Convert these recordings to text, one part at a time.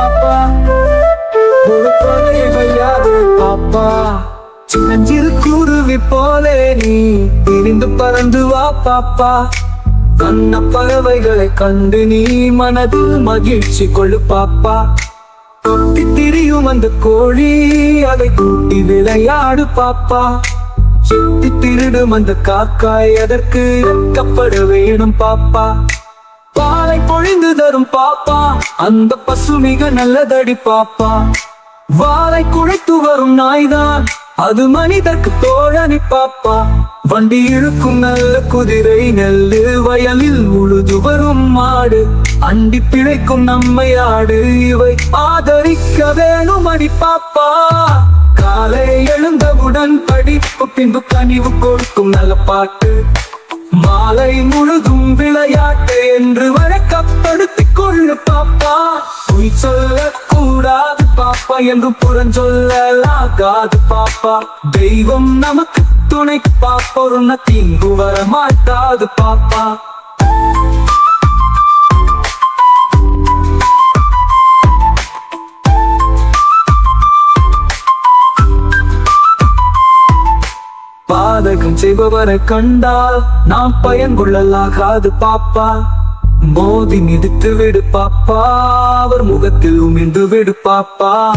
பாப்பா உனக்கானே வையாது பாப்பா சின்னஞ்சிறு குருவி போலே நீ பிரிந்து பறந்து வா பாப்பா. கண்ண பறவைகளை கண்டு நீ மனதில் மகிழ்ச்சி கொள்ளு பாப்பா. கொத்தி திரியும் அந்த கோழி அதை கூட்டி விளையாடு பாப்பா. சுத்தி திருடும் அந்த காக்காய் அதற்கு வேணும் பாப்பா. பாலை பொழிந்து தரும் பாப்பா. அந்த பசு மிக நல்லதடி பாப்பா. வாளை குழைத்து வரும் நாய்தான். அது மனிதற்கு தோழனி பாப்பா. வண்டி இழுக்கும் நல்ல குதிரை நெல்லு வயலில் உழுது வரும் மாடு. அண்டி பிழைக்கும் நம்மை ஆடு இவை ஆதரிக்க வேணும் அடி பாப்பா. காலை எழுந்தவுடன் படிப்பு பின்பு கனிவு கொடுக்கும் நல்ல பாட்டு. மாலை முழுதும் விளையாட்டு என்று வழக்கப்படுத்திக் கொள்ளு பாப்பா. பொய் சொல்ல கூடாது பாப்பா என்று புறஞ்சொல்லாகாது பாப்பா. தெய்வம் நமக்கு துணை பாப்பா. ஒரு தீங்கு வர மாட்டாது பாப்பா. செய்பவரை கண்டால் நாம் பயன்கொள்ளலாகாது பாப்பா. மோதி மிதித்து விடு பாப்பா. அவர் முகத்தில் உமிழ்ந்து விடு பாப்பா.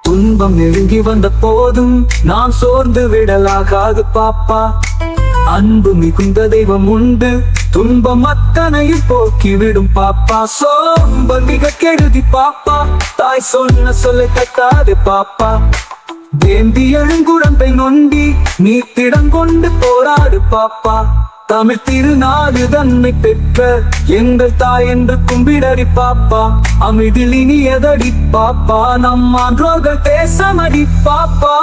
துன்பம் நெருங்கி வந்த போதும் நான் சோர்ந்து விடலாகாது பாப்பா. அன்பு மிகுந்த தெய்வம் உண்டு. துன்பம் அத்தனையும் போக்கிவிடும் பாப்பா. சோம்பல் மிக கெடுதி பாப்பா. தாய் சொன்ன சொல்ல தட்டாது பாப்பா. வேந்தி எழுங்குழம்பை நொண்டி நீ திடங்கொண்டு போராடு பாப்பா. தமிழ் திருநாடு தன்மை பெற்ற எங்கள் தாய் என்று கும்பிடடி பாப்பா. அமிதில் இனியதடி பாப்பா? நம் ஆன்றோர்கள் தேசமடி பாப்பா.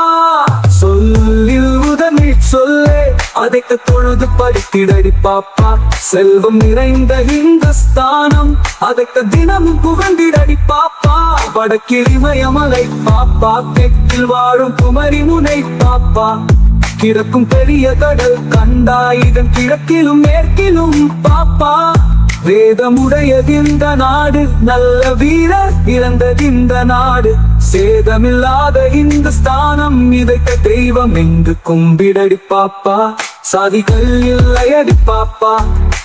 சொல்லில் உதவி சொல்லே அதைத்து தொழுது படித்திடடி பாப்பா. செல்வம் நிறைந்த இந்துஸ்தானம் அதைக்கு தினமும் புகழ்ந்திடடி பாப்பா. வடக்கிழிமயமலை பாப்பா. தெற்கில் வாழும் குமரி முனை பாப்பா. கிடக்கும் பெரிய கடல் கண்டா இதன் கிழக்கிலும் மேற்கிலும் பாப்பா. வேதமுடையதிந்த நாடு. நல்ல வீரர் இறந்ததிந்த நாடு. சேதமில்லாத இந்த ஸ்தானம் இதைத்த தெய்வம் எங்கு கும்பிடடி பாப்பா? சாதிகள் இல்லையடி பாப்பா.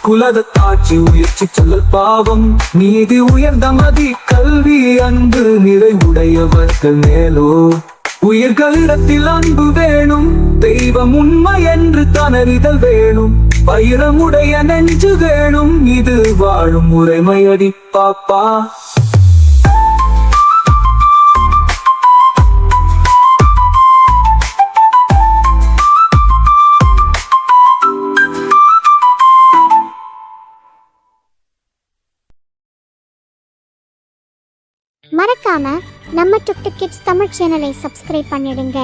குலத தாட்சி உயர்ச்சி சொல்லல் பாவம். நீதி உயர்ந்த மதி கல்வி அன்பு நிறைவுடையவர்கள் மேலோ. உயிர்களிடத்தில் அன்பு வேணும். தெய்வம் உண்மை என்று தனறிதல் வேணும். வைரமுடைய நெஞ்சு வேணும். இது வாழும் உரைமையடி பாப்பா. மறக்காம நம்ம டுக் கிட்ஸ் தமிழ் சேனலை சப்ஸ்கிரைப் பண்ணிடுங்க.